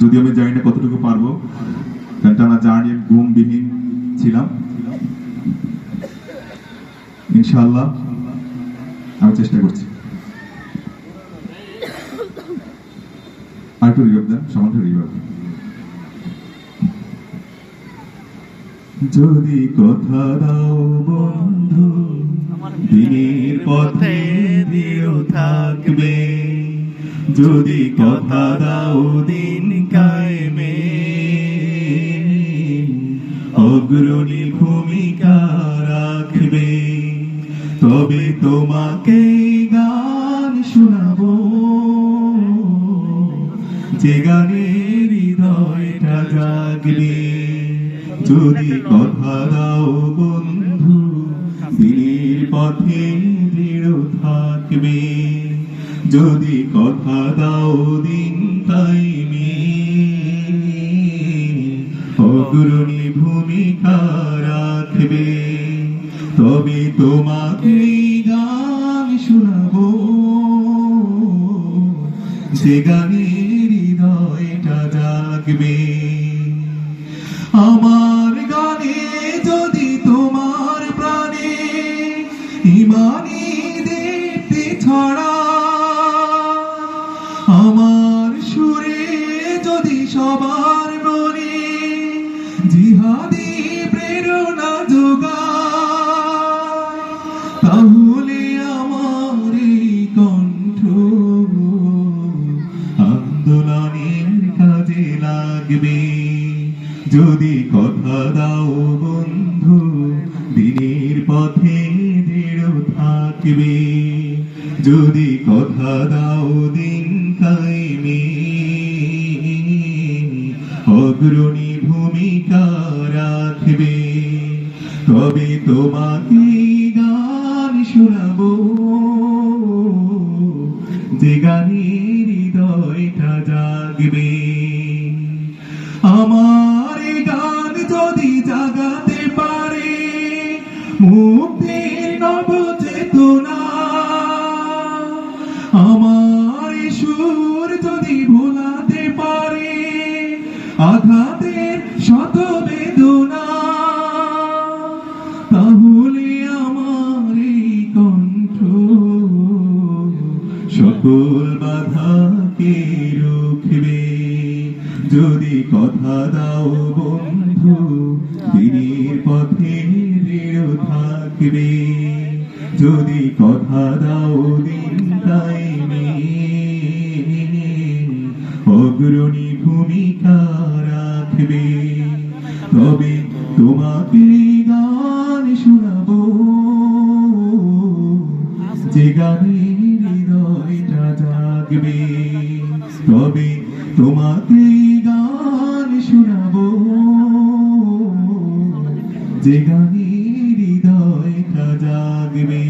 যদি আমি জানি না কতটুকু পারব টানা জার্নি ঘুমবিহীন ছিলাম। ইনশাআল্লাহ আমি চেষ্টা করছি। আর একটু রিভাব দেন সামান্য রিভাব যদি কথা দাও বন্ধু দিনের পথে থাকবে যদি কথা দাও দিন কায়েমে, অগ্রণী ভূমিকা রাখবে, তবে তোমাকে গান শোনাবো। যে গানের হৃদয়টা জাগবে, যদি কথা দাও বন্ধু, দিনের পথে দৃঢ় থাকবে। যদি কথা দাও দিন টাইমে অগ্রণী ভূমিকা রাখবে, তবে তোমাকে গান শোনাবো। যে গানের হৃদয়টা জাগবে। আমার গানে যদি তোমার প্রাণে ইমানি দেখতে ছড়া আমার সুরে যদি সবার মনে জিহাদি প্রেরণা যোগায়, তাহলে আমার কণ্ঠ আন্দোলনের কাজে লাগবে। যদি কথা দাও বন্ধু, দিনের পথে দৃঢ় থাকবে। যদি কথা দাও দিন অগ্রণী ভূমিকা রাখবে। তবে তোমাকে গান শোনাবো, যে গানের হৃদয়টা জাগবে। আমার গান যদি জাগাতে পারে, মুক্তির নব চেতনা আঘাতের শত বেদনা তাহলে আমার কণ্ঠ সকল বাধাকে রুখবে। যদি কথা দাও বন্ধু, দিনের পথে দৃঢ় থাকবে। যদি কথা দাও দিন টাইমে অগ্রণী ভূমিকা তোমাকে গান শোনাবো। যে গানে হৃদয়টা জাগবে, তবে তোমাকে গান শোনাবো। যে গানে হৃদয়টা জাগবে